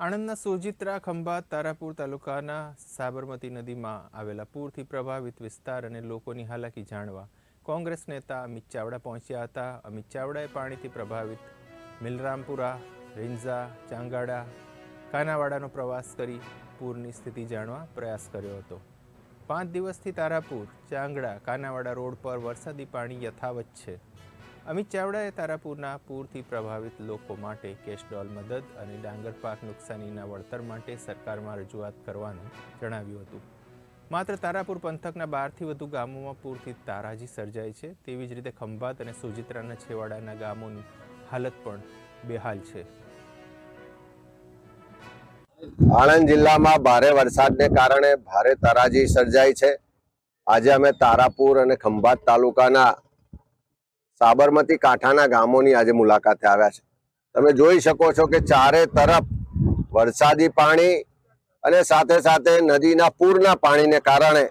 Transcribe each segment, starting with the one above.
આણંદના સોજિત્રા ખંભાત તારાપુર તાલુકાના સાબરમતી નદીમાં આવેલા પૂરથી પ્રભાવિત વિસ્તાર અને લોકોની હાલાકી જાણવા કોંગ્રેસ નેતા અમિત ચાવડા પહોંચ્યા હતા. અમિત ચાવડાએ પાણીથી પ્રભાવિત મિલરામપુરા, રીંઝા, ચાંગાડા, કાનાવાડાનો પ્રવાસ કરી પૂરની સ્થિતિ જાણવા પ્રયાસ કર્યો હતો. પાંચ દિવસથી તારાપુર, ચાંગડા, કાનાવાડા રોડ પર વરસાદી પાણી યથાવત છે. અમિત ચાવડાએ તારાપુરના પૂરથી પ્રભાવિત લોકો માટે કેશ ડોલ મદદ અને ડાંગર પાક નુકસાનીના વળતર માટે સરકારમાં રજૂઆત કરવાનું જણાવ્યું હતું. માત્ર તારાપુર પંથકના બારથી વધુ ગામોમાં પૂરથી તારાજી સર્જાય છે. તેવી જ રીતે ખંભાત અને સુજિત્રાના છેવાડાના ગામોની હાલત પણ બેહાલ છે. આણંદ જિલ્લામાં ભારે વરસાદને કારણે ભારે તારાજી સર્જાઈ છે. આજે અમે તારાપુર અને ખંભાત તાલુકાના સાબરમતી કાંઠાના ગામોની આજે મુલાકાતે આવ્યા છે. તમે જોઈ શકો છો કે ચારે તરફ વરસાદી પાણી અને સાથે સાથે નદીના પૂરના પાણીને કારણે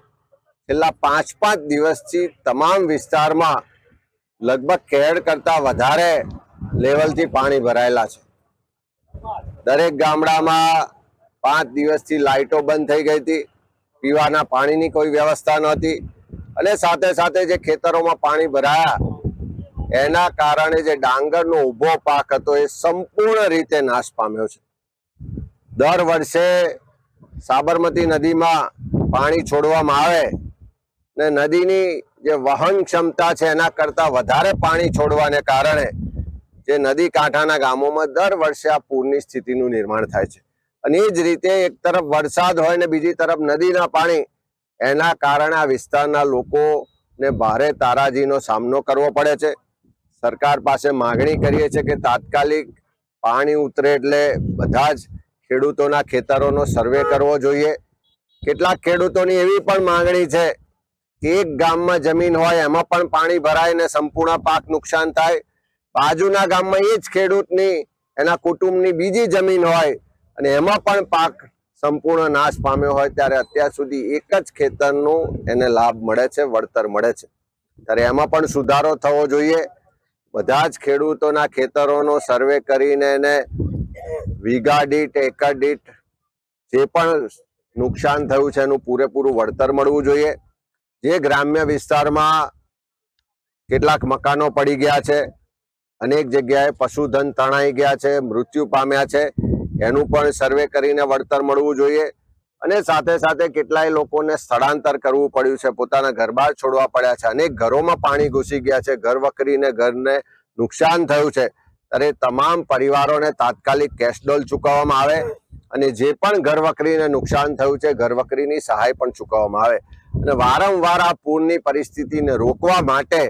છેલ્લા પાંચ પાંચ દિવસથી તમામ વિસ્તારમાં લગભગ કેડ કરતા વધારે લેવલથી પાણી ભરાયેલા છે. દરેક ગામડામાં પાંચ દિવસથી લાઇટો બંધ થઈ ગઈ હતી. પીવાના પાણીની કોઈ વ્યવસ્થા નહોતી અને સાથે સાથે જે ખેતરોમાં પાણી ભરાયા એના કારણે જે ડાંગરનો ઊભો પાક હતો એ સંપૂર્ણ રીતે નાશ પામ્યો છે. દર વર્ષે સાબરમતી નદીમાં પાણી છોડવામાં આવે ને નદીની જે વહન ક્ષમતા છે એના કરતાં વધારે પાણી છોડવાને કારણે જે નદી કાંઠાના ગામોમાં દર વર્ષે આ પૂરની સ્થિતિનું નિર્માણ થાય છે. અને એ જ રીતે એક તરફ વરસાદ હોય ને બીજી તરફ નદીના પાણી, એના કારણે આ વિસ્તારના લોકોને ભારે તારાજીનો સામનો કરવો પડે છે. સરકાર પાસે માગણી કરીએ છીએ કે તાત્કાલિક પાણી ઉતરે એટલે બધા જ ખેડૂતોના ખેતરોનો સર્વે કરવો જોઈએ. કેટલાક ખેડૂતોની એવી પણ માંગણી છે કે એક ગામમાં જમીન હોય, એમાં પણ પાણી ભરાય ને સંપૂર્ણ પાક નુકસાન થાય. બાજુના ગામમાં એ જ ખેડૂતની, એના કુટુંબની બીજી જમીન હોય અને એમાં પણ પાક સંપૂર્ણ નાશ પામ્યો હોય ત્યારે અત્યાર સુધી એક જ ખેતરનું એને લાભ મળે છે, વળતર મળે છે. ત્યારે એમાં પણ સુધારો થવો જોઈએ. બધા જ ખેડૂતોના ખેતરોનો સર્વે કરીને એને વીઘા દીઠ, એકર દીઠ જે પણ નુકસાન થયું છે એનું પૂરેપૂરું વળતર મળવું જોઈએ. જે ગ્રામ્ય વિસ્તારમાં કેટલાક મકાનો પડી ગયા છે, અનેક જગ્યાએ પશુધન તણાઈ ગયા છે, મૃત્યુ પામ્યા છે, એનું પણ સર્વે કરીને વળતર મળવું જોઈએ. અને સાથે સાથે કેટલાય લોકોને સ્થળાંતર કરવું પડ્યું છે. પોતાના ઘર બહાર છોડવા પડ્યા છે. અનેક ઘરોમાં પાણી ઘૂસી ગયા છે. ઘર વકરીને ઘરને નુકસાન થયું છે. ત્યારે તમામ પરિવારોને તાત્કાલિક કેશડોલ ચૂકવવામાં આવે અને જે પણ ઘર વકરીને નુકસાન થયું છે, ઘર વકરીની સહાય પણ ચૂકવવામાં આવે. અને વારંવાર આ પૂરની પરિસ્થિતિને રોકવા માટે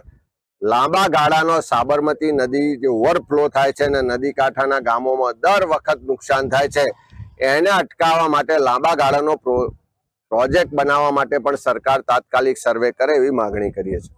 લાંબા ગાળાનો સાબરમતી નદી જે ઓવરફ્લો થાય છે અને નદી કાંઠાના ગામોમાં દર વખત નુકસાન થાય છે. એને અટકાવવા માટે, લાંબા ગાળાનો પ્રો, પ્રોજેક્ટ બનાવવા માટે પણ સરકાર તાત્કાલિક સર્વે કરે એવી માગણી કરીએ છીએ.